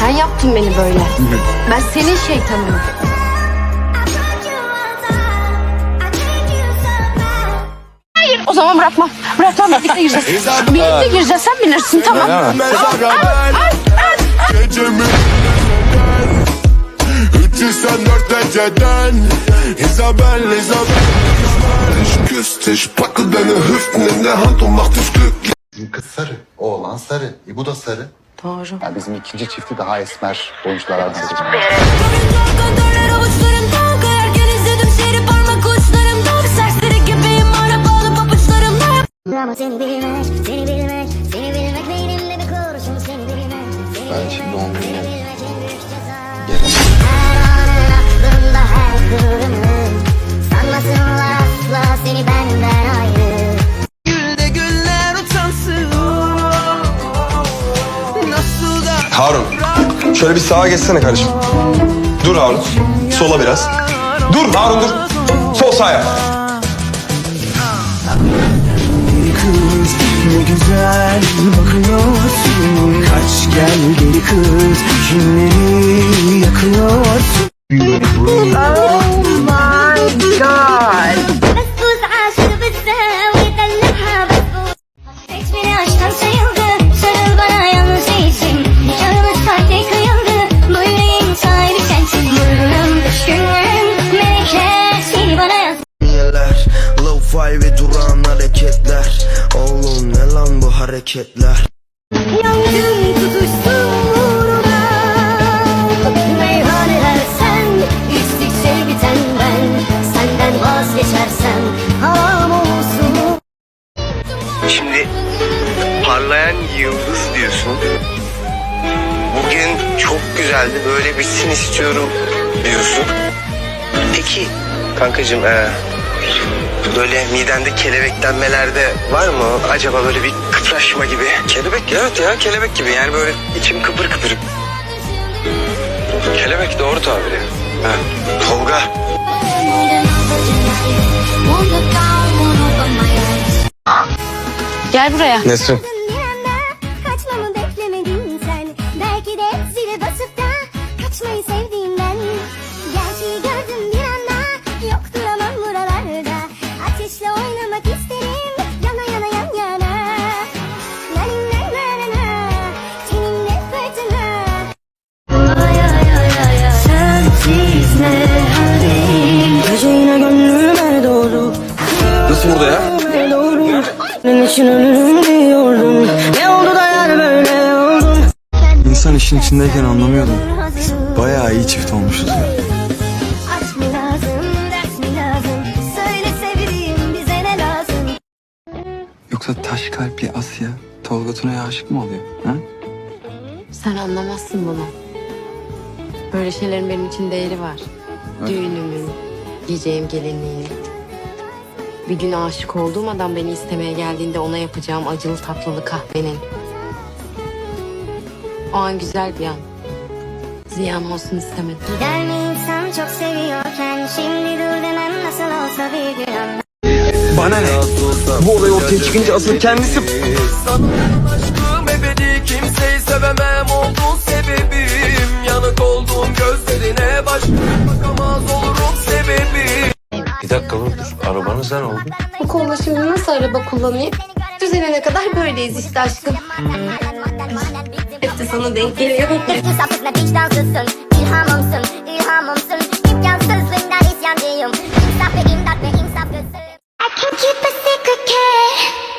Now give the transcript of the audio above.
Sen yaptın beni böyle. Ben senin şeytanım. Hayır o zaman bırakmam. Bırakmam birlikte gireceğiz. birlikte gireceğiz sen bilirsin tamam. Gecemi Üç yüz sen dört dereceden Isabel, Isabel Ich küss dich, packe deine Hüften in der Hand und mach dich glücklich Bizim kız sarı, oğlan sarı, e bu da sarı. Doğru. Yani bizim ikinci çifti daha esmer bilmek. Seni Ben şimdi. Her aklımda her kıvrımın. Sanmasınlar asla seni benden ayrı. Şöyle bir sağa geçsene kardeşim. Dur Harun. Sola biraz. Dur Harun dur. Sol sağ yap. kız ne güzel bakıyorsun Kaç gel deli kız kimleri yakıyorsun hareketler Yangın tutuşsun uğruna Meyhaneler sen İçtikçe biten ben Senden vazgeçersem Haram olsun Şimdi parlayan yıldız diyorsun. Bugün çok güzeldi. Böyle bitsin istiyorum diyorsun. Peki kankacığım eee, böyle midende kelebeklenmelerde var mı acaba böyle bir kıpraşma gibi? Kelebek evet ya kelebek gibi yani böyle içim kıpır kıpır. Kelebek doğru tabiri. Ha. Tolga Gel buraya. Nesrin. İçin ölürüm diyordum Ne oldu da yani böyle oldum İnsan işin içindeyken anlamıyordum. Biz bayağı iyi çift olmuşuz ya. Aşk mı lazım, ders mi lazım? Söyle sevdiğim bize ne lazım? Yoksa taş kalpli Asya Tolga Tuna'ya aşık mı oluyor? Ha? Sen anlamazsın bunu. Böyle şeylerin benim için değeri var. Düğünümün, giyeceğim gelinliğin. Bir gün aşık olduğum adam beni istemeye geldiğinde ona yapacağım acılı tatlılı kahvenin. O an güzel bir an. Ziyan olsun istemedim. Gider mi insan çok seviyorken Şimdi dur demem nasıl olsa bir gün anlar Bana ne? Bu olay ortaya çıkınca asıl kendisi... Aşkım ebedi kimseyi sevemem oldun sebebim Yanık oldum gözlerine başka kavurdur. Arabanız ne oldu? Bu kolla şimdi nasıl araba kullanayım? Düzelene kadar böyleyiz işte aşkım. Hep de sana denk geliyor. sapıkla vicdansızsın. Keep you secret care.